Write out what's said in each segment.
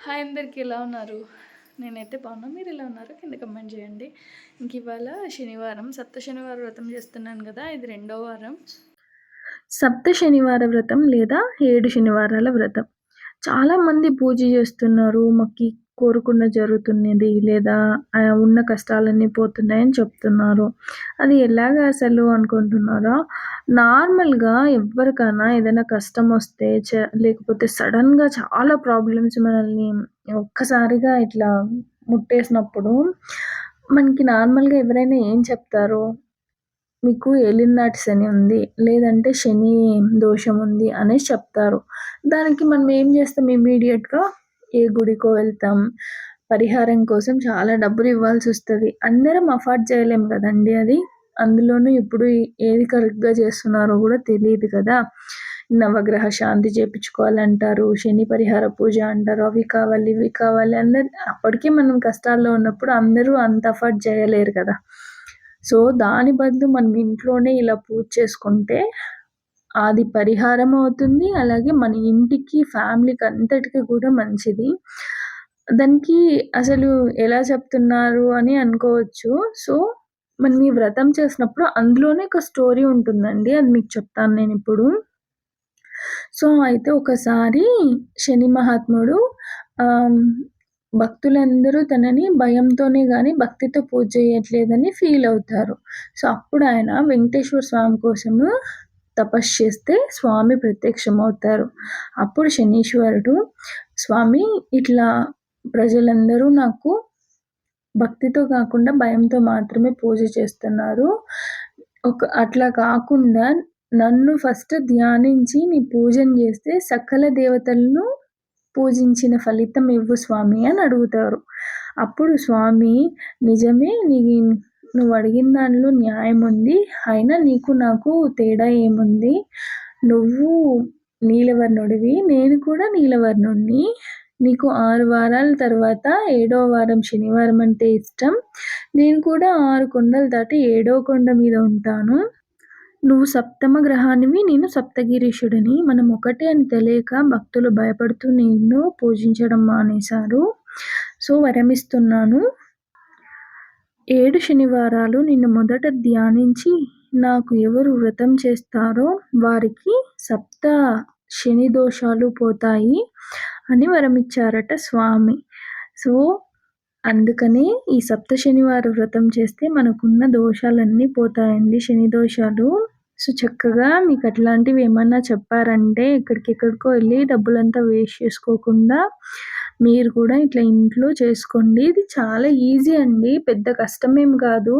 Hi అందరికి ఎలా ఉన్నారు? నేనైతే బాగున్నా. మీరు ఎలా ఉన్నారు? కింద కమెంట్ చేయండి. ఇంక ఇవాళ శనివారం. సప్త శనివారం వ్రతం చేస్తున్నాను కదా. ఇది రెండో వారం. సప్త శనివార వ్రతం లేదా ఏడు శనివారాల వ్రతం. చాలామంది పూజ చేస్తున్నారు. మాకు కోరుకున్న జరుగుతున్నది లేదా ఉన్న కష్టాలన్నీ పోతున్నాయని చెప్తున్నారు. అది ఎలాగ అసలు అనుకుంటున్నారా? నార్మల్గా ఎవరికైనా ఏదైనా కష్టం వస్తే చ లేకపోతే సడన్గా చాలా ప్రాబ్లమ్స్ మనల్ని ఒక్కసారిగా ఇట్లా ముట్టేసినప్పుడు మనకి నార్మల్గా ఎవరైనా ఏం చెప్తారు? మీకు ఏలినాటి శని ఉంది లేదంటే శని దోషం ఉంది అనేసి చెప్తారు. దానికి మనం ఏం చేస్తాం ఇమీడియట్గా ఏ గుడికో వెళ్తాం. పరిహారం కోసం చాలా డబ్బులు ఇవ్వాల్సి వస్తుంది. అందరం అఫోర్డ్ చేయలేం కదండి అది. అందులోనూ ఇప్పుడు ఏది కరెక్ట్గా చేస్తున్నారో కూడా తెలియదు కదా. నవగ్రహ శాంతి చేపించుకోవాలంటారు. శని పరిహార పూజ అంటారు. అవి కావాలి ఇవి కావాలి అందరు అప్పటికే మనం కష్టాల్లో ఉన్నప్పుడు అందరూ అంత అఫోర్డ్ చేయలేరు కదా. సో దాని బదులు మనం ఇంట్లోనే ఇలా పూజ చేసుకుంటే అది పరిహారం అవుతుంది. అలాగే మన ఇంటికి ఫ్యామిలీకి అంతటికి కూడా మంచిది. దానికి అసలు ఎలా చెప్తున్నారు అని అనుకోవచ్చు. సో మనం ఈ వ్రతం చేసినప్పుడు అందులోనే ఒక స్టోరీ ఉంటుందండి. అది మీకు చెప్తాను నేను ఇప్పుడు. సో అయితే ఒకసారి శని మహాత్ముడు భక్తులందరూ తనని భయంతోనే కానీ భక్తితో పూజ చేయట్లేదని ఫీల్ అవుతారు. సో అప్పుడు ఆయన వెంకటేశ్వర స్వామి కోసము తపస్సు చేస్తే స్వామి ప్రత్యక్షమవుతారు. అప్పుడు శనీశ్వరుడు స్వామి ఇట్లా ప్రజలందరూ నాకు భక్తితో కాకుండా భయంతో మాత్రమే పూజ చేస్తున్నారు. ఒక అట్లా కాకుండా నన్ను ఫస్ట్ ధ్యానించి నీ పూజను చేస్తే సకల దేవతలను పూజించిన ఫలితం ఇవ్వు స్వామి అని అడుగుతారు. అప్పుడు స్వామి నిజమే నీ నువ్వు అడిగిన దానిలో న్యాయం ఉంది అయినా నీకు నాకు తేడా ఏముంది? నువ్వు నీలవర్ణుడివి నేను కూడా నీలవర్ణుడిని నీకు ఆరు వారాల తర్వాత ఏడో వారం శనివారం అంటే ఇష్టం. నేను కూడా ఆరు కొండలు దాటి ఏడో కొండ మీద ఉంటాను. నువ్వు సప్తమ గ్రహానివి నేను సప్తగిరీషుడిని. మనం ఒకటే అని తెలియక భక్తులు భయపడుతూ నిన్ను పూజించడం మానేశారు. సో వరమిస్తున్నాను. ఏడు శనివారాలు నిన్ను మొదట ధ్యానించి నాకు ఎవరు వ్రతం చేస్తారో వారికి సప్త శని దోషాలు పోతాయి అని వరమిచ్చారట స్వామి. సో అందుకనే ఈ సప్త శనివారం వ్రతం చేస్తే మనకున్న దోషాలన్నీ పోతాయండి శని దోషాలు. సో చక్కగా మీకు అట్లాంటివి ఏమన్నా చెప్పారంటే ఎక్కడికెక్కడికో వెళ్ళి డబ్బులంతా వేస్ట్ చేసుకోకుండా మీరు కూడా ఇట్లా ఇంట్లో చేసుకోండి. ఇది చాలా ఈజీ అండి. పెద్ద కష్టమేం కాదు.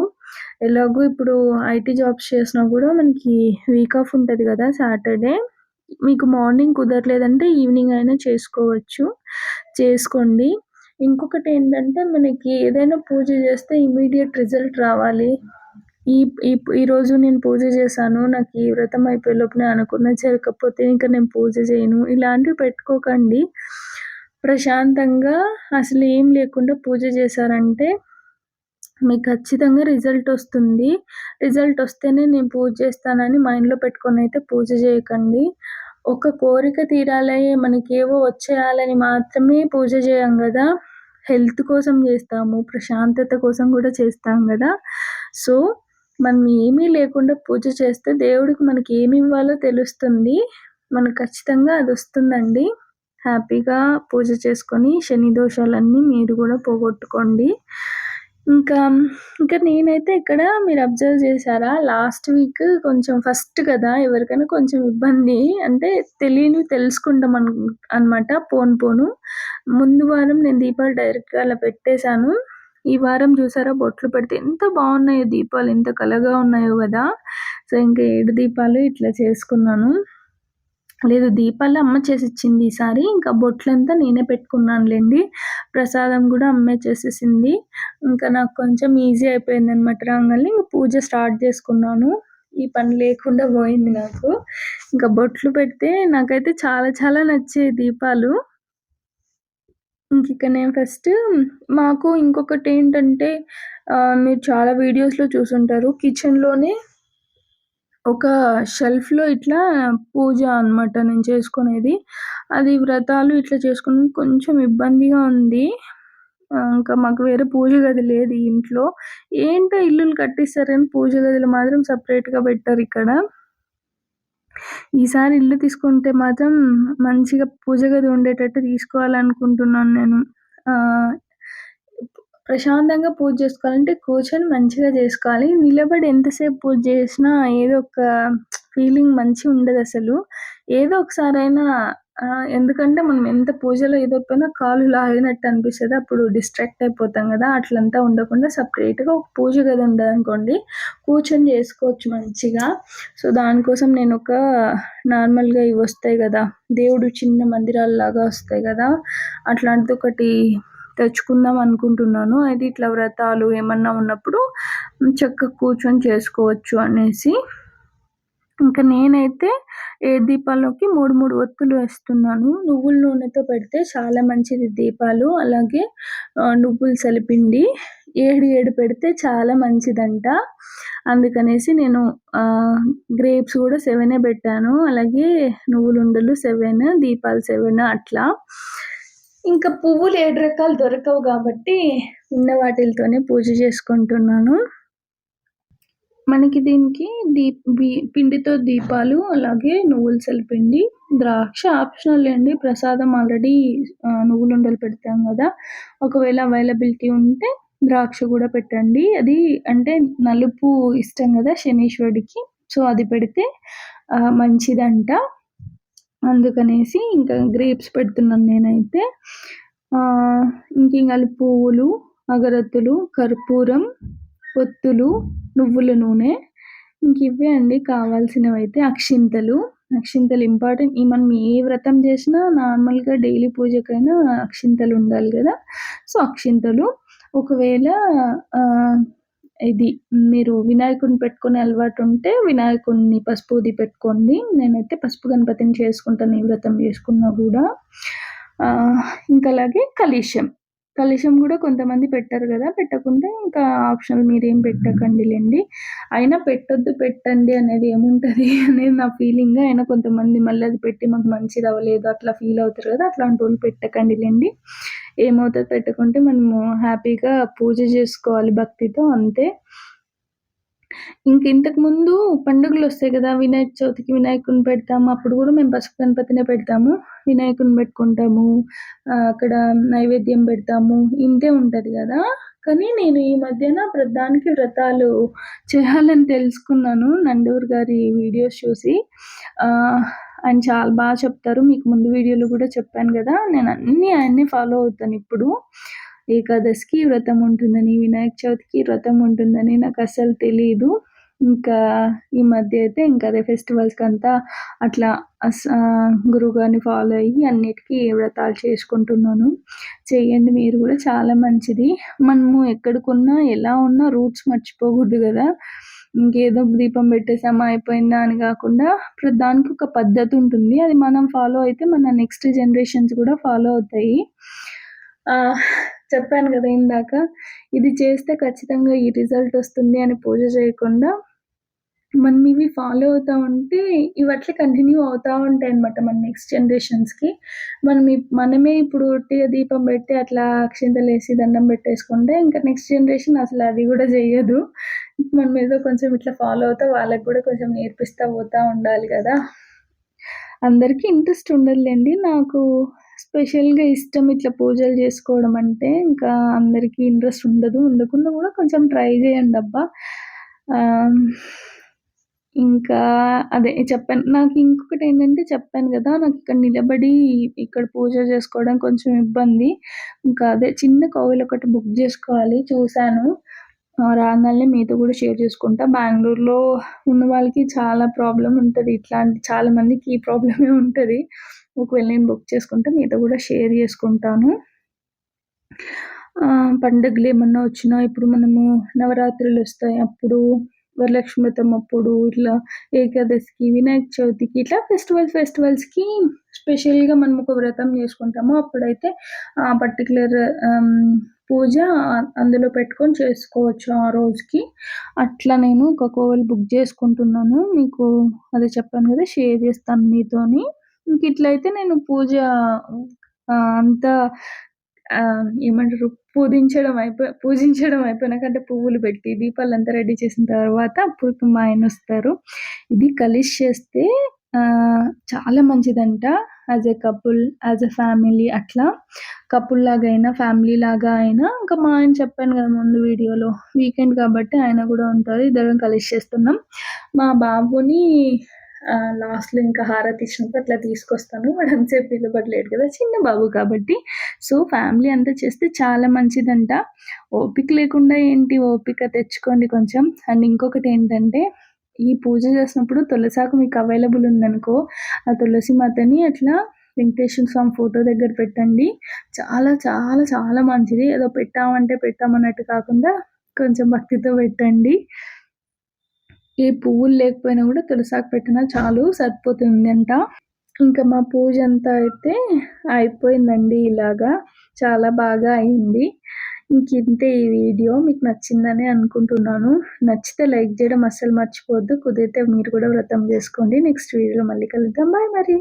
ఎలాగో ఇప్పుడు ఐటీ జాబ్స్ చేసినా కూడా మనకి వీక్ ఆఫ్ ఉంటుంది కదా సాటర్డే. మీకు మార్నింగ్ కుదరలేదంటే ఈవినింగ్ అయినా చేసుకోవచ్చు. చేసుకోండి. ఇంకొకటి ఏంటంటే మనకి ఏదైనా పూజ చేస్తే ఇమీడియట్ రిజల్ట్ రావాలి. ఈ ఈరోజు నేను పూజ చేశాను. నాకు ఈ వ్రతం అయిపోయే లోపు అనుకున్న జరగకపోతే ఇంకా నేను పూజ చేయను. ఇలాంటివి పెట్టుకోకండి. ప్రశాంతంగా అసలు ఏం లేకుండా పూజ చేశారంటే మీకు ఖచ్చితంగా రిజల్ట్ వస్తుంది. రిజల్ట్ వస్తేనే నేను పూజ చేస్తానని మైండ్లో పెట్టుకొని అయితే పూజ చేయకండి. ఒక కోరిక తీరాలి మనకేవో వచ్చేయాలని మాత్రమే పూజ చేయం కదా. హెల్త్ కోసం చేస్తాము ప్రశాంతత కోసం కూడా చేస్తాం కదా. సో మనం ఏమీ లేకుండా పూజ చేస్తే దేవుడికి మనకి ఏమి ఇవ్వాలో తెలుస్తుంది. మనకు ఖచ్చితంగా అది వస్తుందండి. హ్యాపీగా పూజ చేసుకొని శని దోషాలన్నీ మీరు కూడా పోగొట్టుకోండి. ఇంకా ఇంకా నేనైతే ఇక్కడ మీరు అబ్జర్వ్ చేశారా? లాస్ట్ వీక్ కొంచెం ఫస్ట్ కదా ఎవరికైనా కొంచెం ఇబ్బంది. అంటే తెలియని తెలుసుకుంటాం అన్ అనమాట పోను పోను. ముందు వారం నేను దీపాలు డైరెక్ట్గా అలా పెట్టేశాను. ఈ వారం చూసారా బొట్లు పెడితే ఎంత బాగున్నాయో దీపాలు ఎంత కలగా ఉన్నాయో కదా. సో ఇంకా ఏడు దీపాలు ఇట్లా చేసుకున్నాను. లేదు దీపాలు అమ్మ చేసి ఇచ్చింది ఈసారి ఇంకా బొట్లంతా నేనే పెట్టుకున్నానులేండి. ప్రసాదం కూడా అమ్మే చేసేసింది. ఇంకా నాకు కొంచెం ఈజీ అయిపోయింది అనమాట రాగానే ఇంకా పూజ స్టార్ట్ చేసుకున్నాను. ఈ పని లేకుండా పోయింది నాకు. ఇంకా బొట్లు పెడితే నాకైతే చాలా చాలా నచ్చే దీపాలు. ఇంక నేను ఫస్ట్ మాకు ఇంకొకటి ఏంటంటే మీరు చాలా వీడియోస్లో చూసుంటారు. కిచెన్లోనే ఒక షెల్ఫ్‌లో ఇట్లా పూజ అనమాట నేను చేసుకునేది. అది వ్రతాలు ఇట్లా చేసుకుని కొంచెం ఇబ్బందిగా ఉంది. ఇంకా మాకు వేరే పూజ గది లేదు ఇంట్లో. ఏంటో ఇల్లులు కట్టిస్తారు పూజ గదులు మాత్రం సపరేట్గా పెట్టారు ఇక్కడ ఈసారి ఇల్లు తీసుకుంటే మాత్రం మంచిగా పూజ గది ఉండేటట్టు తీసుకోవాలనుకుంటున్నాను నేను. ప్రశాంతంగా పూజ చేసుకోవాలంటే కూర్చొని మంచిగా చేసుకోవాలి. నిలబడి ఎంతసేపు పూజ చేసినా ఏదో ఒక ఫీలింగ్ మంచిగా ఉండదు అసలు. ఏదో ఒకసారైనా ఎందుకంటే మనం ఎంత పూజలో ఇదైపోయినా కాలు లాగినట్టు అనిపిస్తుంది. అప్పుడు డిస్ట్రాక్ట్ అయిపోతాం కదా. అట్లంతా ఉండకుండా సపరేట్గా ఒక పూజ గది ఉండదనుకోండి, కూర్చొని చేసుకోవచ్చు మంచిగా. సో, దానికోసం నేను ఒక నార్మల్‌గా ఇవి వస్తాయి కదా. దేవుడు చిన్న మందిరాలు లాగా వస్తాయి కదా. అట్లాంటిది ఒకటి తెచ్చుకుందాం అనుకుంటున్నాను. అయితే ఇట్లా వ్రతాలు ఏమన్నా ఉన్నప్పుడు చక్కగా కూర్చొని చేసుకోవచ్చు అనేసి. ఇంకా నేనైతే ఏ దీపాల్లోకి 3, 3 ఒత్తులు వేస్తున్నాను. నువ్వుల నూనెతో పెడితే చాలా మంచిది దీపాలు. అలాగే నువ్వులు సలిపిండి 7, 7 పెడితే చాలా మంచిదంట. అందుకనేసి నేను గ్రేప్స్ కూడా సెవెనే పెట్టాను. అలాగే నువ్వులుండలు సెవెన్ దీపాలు సెవెన్ అట్లా. ఇంకా పువ్వులు ఏడు రకాలు దొరకవు కాబట్టి ఉన్న వాటిలతోనే పూజ చేసుకుంటున్నాను. మనకి దీనికి దీప్ పిండితో దీపాలు, అలాగే నువ్వుల పిండి ద్రాక్ష ఆప్షనల్ లేండి. ప్రసాదం ఆల్రెడీ నువ్వులు నువ్వులుండలు పెడతాం కదా ఒకవేళ అవైలబిలిటీ ఉంటే ద్రాక్ష కూడా పెట్టండి. అది అంటే నలుపు ఇష్టం కదా శనీశ్వరుడికి. సో, అది పెడితే మంచిదంట. అందుకనేసి ఇంకా గ్రేప్స్ పెడుతున్నాను నేనైతే. ఆహ్, ఇంకింగలి పువ్వులు, అగరత్తులు, కర్పూరం, పొత్తులు నువ్వుల నూనె ఇంక ఇవే అండి కావాల్సినవి అయితే అక్షింతలు, అక్షింతలు ఇంపార్టెంట్. ఈ మనం ఏ వ్రతం చేసినా నార్మల్‌గా డైలీ పూజకైనా అక్షింతలు ఉండాలి కదా సో, అక్షింతలు ఒకవేళ ఇది మీరు వినాయకుడిని పెట్టుకునే అలవాటుంటే వినాయకుడిని పసుపుది పెట్టుకోండి. నేనైతే పసుపు గణపతిని చేసుకుంటాను ఏ వ్రతం చేసుకున్నా కూడా ఇంకా అలాగే కలిశం కలిశం కూడా కొంతమంది పెట్టరు కదా పెట్టకుండా ఇంకా ఆప్షనల్ మీరేం పెట్టకండి లేండి అయినా పెట్టొద్దు, పెట్టండి అనేది ఏముంటుంది అనేది నా ఫీలింగ్. అయినా కొంతమంది మళ్ళీ అది పెట్టి మాకు మంచిది అవ్వలేదు అట్లా ఫీల్ అవుతారు కదా అట్లాంటి వాళ్ళు పెట్టకండి లేండి ఏ ఏమవుతది పెట్టుకుంటే మనము హ్యాపీగా పూజ చేసుకోవాలి భక్తితో అంతే. ఇంక ఇంతకుముందు పండుగలొస్తాయి కదా వినాయక చవితికి వినాయకుని పెడతాము. అప్పుడు కూడా మేము పసుపు గణపతినే పెడతాము. వినాయకుని పెట్టుకుంటాము. అక్కడ నైవేద్యం పెడతాము. ఇంతే ఉంటుంది కదా కానీ నేను ఈ మధ్యన ప్రతిదానికి వ్రతాలు చేయాలని తెలుసుకున్నాను. నండూరి గారి వీడియోస్ చూసి. ఆయన చాలా బాగా చెప్తారు. మీకు ముందు వీడియోలో కూడా చెప్పాను కదా నేను అన్నీ ఆయన్నే ఫాలో అవుతాను ఇప్పుడు ఏకాదశికి వ్రతం ఉంటుందని, వినాయక చవితికి వ్రతం ఉంటుందని నాకు అసలు తెలియదు ఇంకా ఈ మధ్య అయితే ఇంకా అదే ఫెస్టివల్స్కి అంతా అట్లా అస్ ఆహ్, ఫాలో అయ్యి అన్నిటికీ వ్రతాలు చేసుకుంటున్నాను. చేయండి మీరు కూడా చాలా మంచిది. మనము ఎక్కడికున్నా, ఎలా ఉన్నా రూట్స్ మర్చిపోకూడదు కదా ఇంకేదో దీపం పెట్టేసామా అయిపోయిందా అని కాకుండా ఇప్పుడు దానికి ఒక పద్ధతి ఉంటుంది. అది మనం ఫాలో అయితే మన నెక్స్ట్ జనరేషన్స్ కూడా ఫాలో అవుతాయి. చెప్పాను కదా ఇందాక ఇది చేస్తే ఖచ్చితంగా ఈ రిజల్ట్ వస్తుంది అని పూజ చేయకుండా మనం ఇవి ఫాలో అవుతా ఉంటే ఇవి అట్లే కంటిన్యూ అవుతా ఉంటాయన్నమాట మన నెక్స్ట్ జనరేషన్స్‌కి. మనం మనమే ఇప్పుడు ఉట్టిగా దీపం పెట్టి అట్లా అక్షింతలేసి దండం పెట్టేసుకుంటే ఇంకా నెక్స్ట్ జనరేషన్ అసలు అది కూడా చేయదు మనం ఏదో కొంచెం ఇట్లా ఫాలో అవుతా వాళ్ళకి కూడా కొంచెం నేర్పిస్తూ పోతా ఉండాలి కదా అందరికీ ఇంట్రెస్ట్ ఉండదులేండి నాకు స్పెషల్‌గా ఇష్టం ఇట్లా పూజలు చేసుకోవడం అంటే. ఇంకా అందరికీ ఇంట్రెస్ట్ ఉండదు. ఉండకుండా కూడా కొంచెం ట్రై చేయండి అబ్బా ఇంకా అదే చెప్పాను. నాకు ఇంకొకటి ఏంటంటే చెప్పాను కదా నాకు ఇక్కడ నిలబడి ఇక్కడ పూజ చేసుకోవడం కొంచెం ఇబ్బంది. ఇంకా అదే చిన్న కోవిల్ ఒకటి బుక్ చేసుకోవాలి చూశాను రాగానే మీతో కూడా షేర్ చేసుకుంటా. బెంగళూరులో ఉన్న వాళ్ళకి చాలా ప్రాబ్లం ఉంటుంది ఇట్లాంటి చాలా మందికి ఈ ప్రాబ్లమే ఉంటుంది ఒకవేళ నేను బుక్ చేసుకుంటే మీతో కూడా షేర్ చేసుకుంటాను. పండుగలు ఏమన్నా వచ్చినా ఇప్పుడు మనము నవరాత్రులు వస్తాయి అప్పుడు, వరలక్ష్మి వ్రతం అప్పుడు, ఇట్లా ఏకాదశికి, వినాయక చవితికి ఇట్లా ఫెస్టివల్ ఫెస్టివల్స్‌కి స్పెషల్‌గా మనం ఒక వ్రతం చేసుకుంటాము. అప్పుడైతే ఆ పర్టిక్యులర్ పూజ అందులో పెట్టుకొని చేసుకోవచ్చు ఆ రోజుకి. అట్లా నేను ఒక కోవెల్ బుక్ చేసుకుంటున్నాను. మీకు అదే చెప్పాను కదా షేర్ చేస్తాను మీతోని. ఇంక ఇట్లయితే నేను పూజ అంతా ఏమంటారు పూజించడం అయిపోయి పూజించడం అయిపోయినాక అంటే పువ్వులు పెట్టి దీపాలు అంతా రెడీ చేసిన తర్వాత అప్పుడు మా ఆయన వస్తారు. ఇది కలిసి చేస్తే చాలా మంచిదంట. As a couple as a family అట్లా. కపుల్ లాగా అయినా ఫ్యామిలీ లాగా అయినా ఇంకా మా ఆయన చెప్పాను కదా ముందు వీడియోలో వీకెండ్ కాబట్టి ఆయన కూడా ఉంటారు ఇద్దరం కలిసి చేస్తున్నాం. మా బాబుని లాస్ట్లో ఇంకా హారతి ఇచ్చినప్పుడు అట్లా తీసుకొస్తాను. వాడు అంతసేపు నిలబడలేడు కదా చిన్న బాబు కాబట్టి. సో ఫ్యామిలీ అంతా చేస్తే చాలా మంచిదంట. ఓపిక లేకుండా ఏంటి ఓపిక తెచ్చుకోండి కొంచెం. అండ్ ఇంకొకటి ఏంటంటే ఈ పూజ చేసినప్పుడు తులసాకు మీకు అవైలబుల్ ఉందనుకో ఆ తులసి మాతని అట్లా వెంకటేశ్వర స్వామి ఫోటో దగ్గర పెట్టండి. చాలా చాలా చాలా మంచిది. ఏదో పెట్టామంటే పెట్టామన్నట్టు కాకుండా కొంచెం భక్తితో పెట్టండి. ఏ పువ్వులు లేకపోయినా కూడా తులసాకు పెట్టినా చాలు సరిపోతుంది అంట ఇంకా మా పూజ అంతా అయితే అయిపోయిందండి ఇలాగా. చాలా బాగా అయింది. ఇంక ఇంతే ఈ వీడియో మీకు నచ్చిందని అనుకుంటున్నాను. నచ్చితే లైక్ చేయడం అస్సలు మర్చిపోవద్దు. కుదిరితే మీరు కూడా వ్రతం చేసుకోండి. నెక్స్ట్ వీడియోలో మళ్ళీ కలుద్దాం. బాయ్ మరి.